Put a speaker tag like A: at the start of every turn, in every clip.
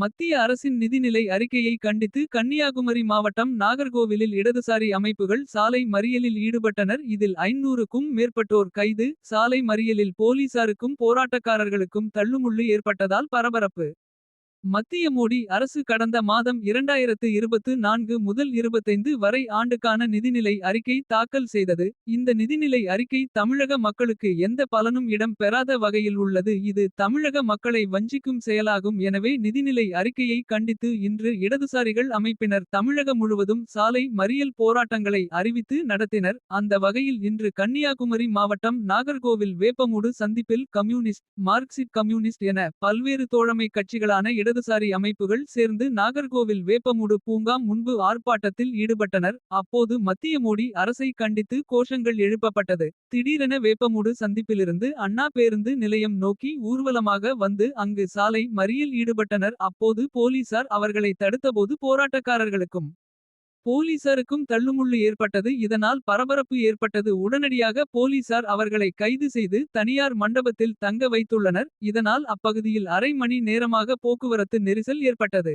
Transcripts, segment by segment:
A: மத்திய அரசின் நிதிநிலை அறிக்கையை கண்டித்து கன்னியாகுமரி மாவட்டம் நாகர்கோவிலில் இடதுசாரி அமைப்புகள் சாலை மறியலில் ஈடுபட்டனர். இதில் ஐநூறுக்கும் மேற்பட்டோர் கைது. சாலை மறியலில் போலீசாருக்கும் போராட்டக்காரர்களுக்கும் தள்ளுமுள்ளு ஏற்பட்டதால் பரபரப்பு. மத்திய மோடி அரசு கடந்த மாதம் இரண்டாயிரத்து இருபத்து நான்கு முதல் இருபத்தைந்து வரை ஆண்டுக்கான நிதிநிலை அறிக்கை தாக்கல் செய்தது. இந்த நிதிநிலை அறிக்கை தமிழக மக்களுக்கு எந்த பலனும் இடம் பெறாத வகையில் உள்ளது. இது தமிழக மக்களை வஞ்சிக்கும் செயலாகும். எனவே நிதிநிலை அறிக்கையை கண்டித்து இன்று இடதுசாரிகள் அமைப்பினர் தமிழகம் முழுவதும் சாலை மறியல் போராட்டங்களை அறிவித்து நடத்தினர். அந்த வகையில் இன்று கன்னியாகுமரி மாவட்டம் நாகர்கோவில் வேப்பமூடு சந்திப்பில் கம்யூனிஸ்ட் மார்க்சிஸ்ட் கம்யூனிஸ்ட் என பல்வேறு தோழமை கட்சிகளான இடதுசாரி அமைப்புகள் சேர்ந்து நாகர்கோவில் வேப்பமூடு பூங்கா முன்பு ஆர்ப்பாட்டத்தில் ஈடுபட்டனர். அப்போது மத்திய மோடி அரசை கண்டித்து கோஷங்கள் எழுப்பப்பட்டது. திடீரென வேப்பமூடு சந்திப்பிலிருந்து அண்ணா பேருந்து நிலையம் நோக்கி ஊர்வலமாக வந்து அங்கு சாலை மறியல் ஈடுபட்டனர். அப்போது போலீசார் அவர்களை தடுத்தபோது போராட்டக்காரர்களுக்கும் போலீசாருக்கும் தள்ளுமுள்ளு ஏற்பட்டது இதனால் பரபரப்பு ஏற்பட்டது உடனடியாக போலீசார் அவர்களை கைது செய்து தனியார் மண்டபத்தில் தங்க வைத்துள்ளனர் இதனால் அப்பகுதியில் அரை மணி நேரமாக போக்குவரத்து நெரிசல் ஏற்பட்டது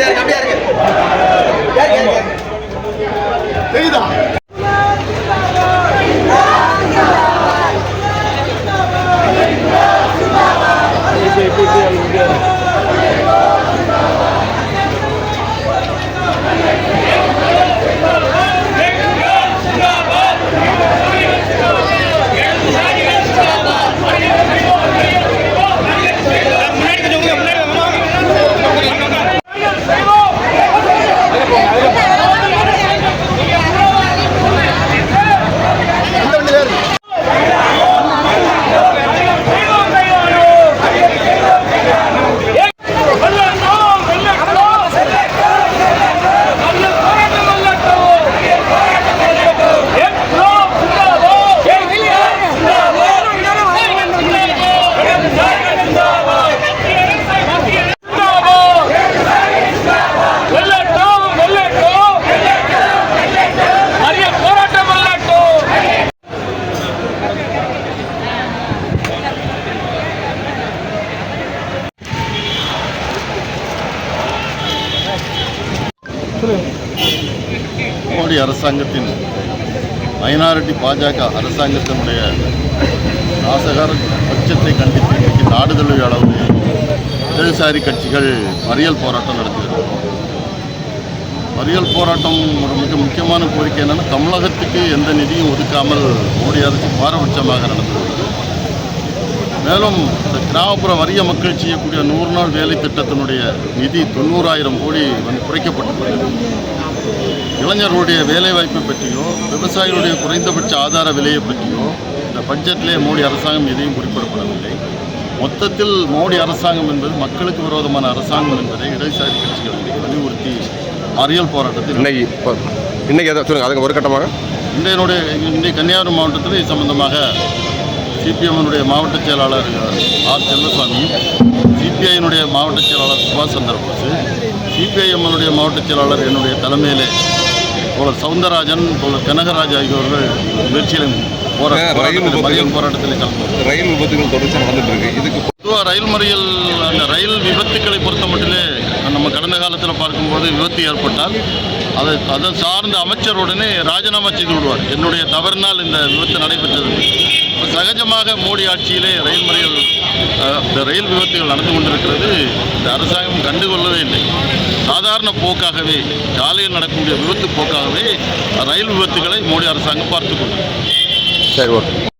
B: biar, biar.
C: மோடி அரசாங்கத்தின் மைனாரிட்டி பாஜக அரசாங்கத்தினுடைய நாசகர பட்சத்தை கண்டித்து இன்றைக்கு நாடு தழுவிய அளவில் இடதுசாரி கட்சிகள் மறியல் போராட்டம் நடத்துகிறது மறியல் போராட்டம் ஒரு மிக முக்கியமான கோரிக்கை என்னென்னா தமிழகத்துக்கு எந்த நிதியும் ஒதுக்காமல் மோடி அரசு பாரபட்சமாக நடந்தது மேலும் இந்த கிராமப்புற வறிய மக்கள் செய்யக்கூடிய நூறு நாள் வேலை திட்டத்தினுடைய நிதி தொண்ணூறாயிரம் கோடி வந்து குறைக்கப்பட்டுள்ளது இளைஞர்களுடைய வேலைவாய்ப்பை பற்றியோ விவசாயிகளுடைய குறைந்தபட்ச ஆதார விலையை பற்றியோ இந்த பட்ஜெட்டிலே மோடி அரசாங்கம் எதையும் குறிப்பிடப்படவில்லை. மொத்தத்தில் மோடி அரசாங்கம் என்பது மக்களுக்கு விரோதமான அரசாங்கம் என்பதை இடதுசாரி கட்சிகள் வலியுறுத்தி மறியல் போராட்டத்தில்
D: இன்னைக்கு இன்னைக்கு எதை சொல்லுங்கள் அதுக்கு ஒரு கட்டமாக.
C: இன்றையனுடைய இன்றைய கன்னியாகுமரி மாவட்டத்தில் இது சம்பந்தமாக சிபிஎம்னுடைய மாவட்ட செயலாளர் ஆர். செல்வசாமி சிபிஐனுடைய மாவட்ட செயலாளர் சுபாஷ் சந்திரபோஸ் சிபிஐஎம்னுடைய மாவட்ட செயலாளர் என்னுடைய தலைமையிலே தோழர் சவுந்தரராஜன் தோழர் கனகராஜ் ஆகியோர்கள் முயற்சியிலும்
D: ரயில்.
C: மறியல் போராட்டத்தில் கலந்து
D: ரயில் விபத்துகள் தொடர்ச்சியாக நடந்துட்டு இருக்கு. இதுக்கு
C: பொதுவாக ரயில் மறியல் அந்த ரயில் விபத்துக்களை பொறுத்த மட்டிலே நம்ம கடந்த காலத்தில் பார்க்கும்போது விபத்து ஏற்பட்டால் அதை அதை சார்ந்த அமைச்சர் உடனே ராஜினாமா செய்து விடுவார். என்னுடைய தவறினால் இந்த விபத்து நடைபெற்றது. சகஜமாக மோடி ஆட்சியிலே ரயில் மறியல் இந்த ரயில் விபத்துகள் நடந்து கொண்டிருக்கிறது. இந்த அரசாங்கம் கண்டுகொள்ளவே இல்லை. சாதாரண போக்காகவே சாலையில் நடக்கக்கூடிய விபத்து போக்காகவே ரயில் விபத்துகளை மோடி அரசாங்கம் பார்த்துக்கொள்ளும்
D: சரி ஓகே